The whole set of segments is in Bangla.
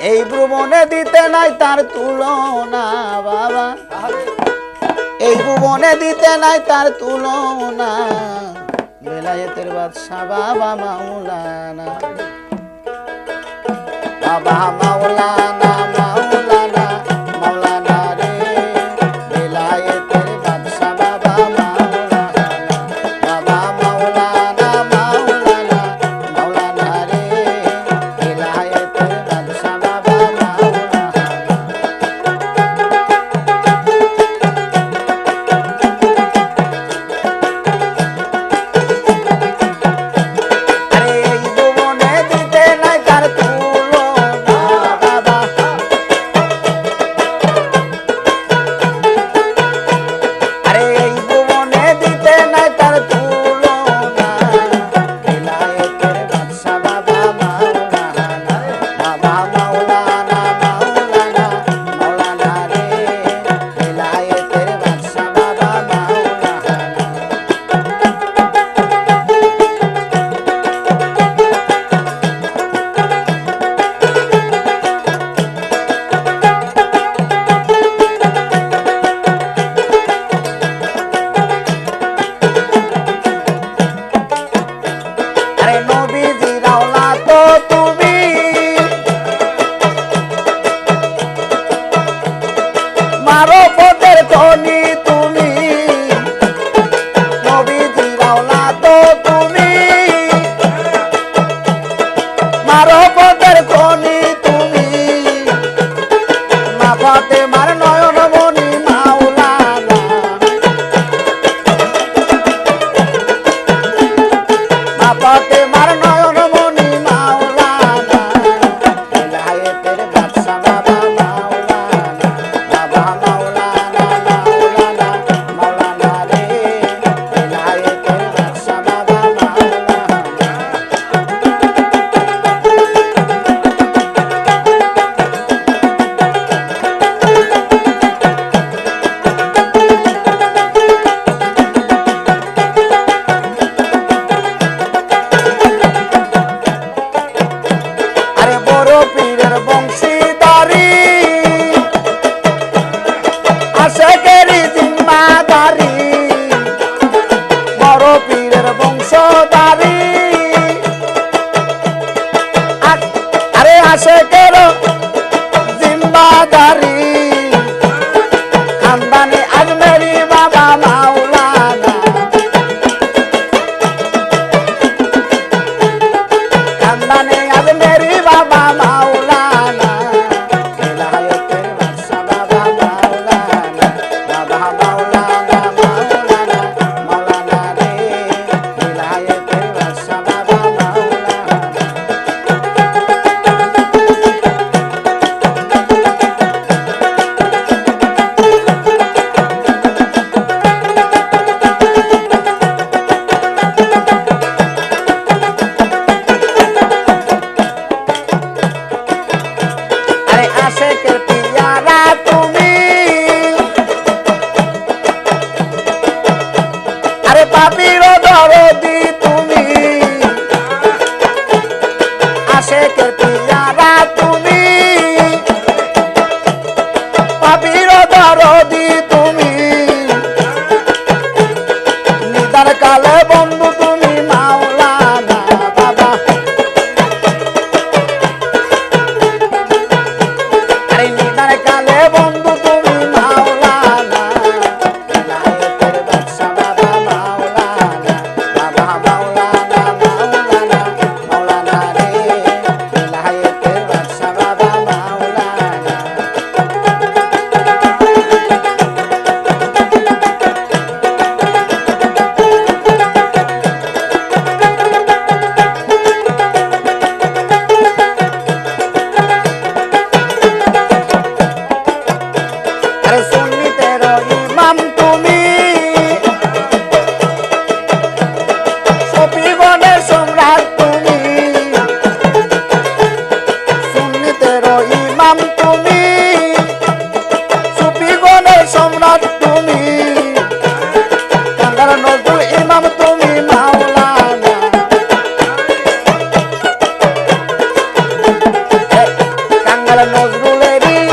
এই ভ্রমণে দিতে নাই তার তুলনা, বাবা। এই ভুবনে দিতে নাই তার তুলনা। বেলায়েতের বাদশাহ, বাবা মাওলানা। বাবা মাওলানা রাওলারও পদের ধনী তুমি। নবীজি রাওলা তো তুমি। মারো পদের ধনী তুমি। মা ফতে মার নয়ন মনি মাওলানা। মা ಸಕರಿಸಿ পাপির দরদি তুমি। আশেকের পিয়ারা তুমি। পাপির দরদি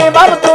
llevar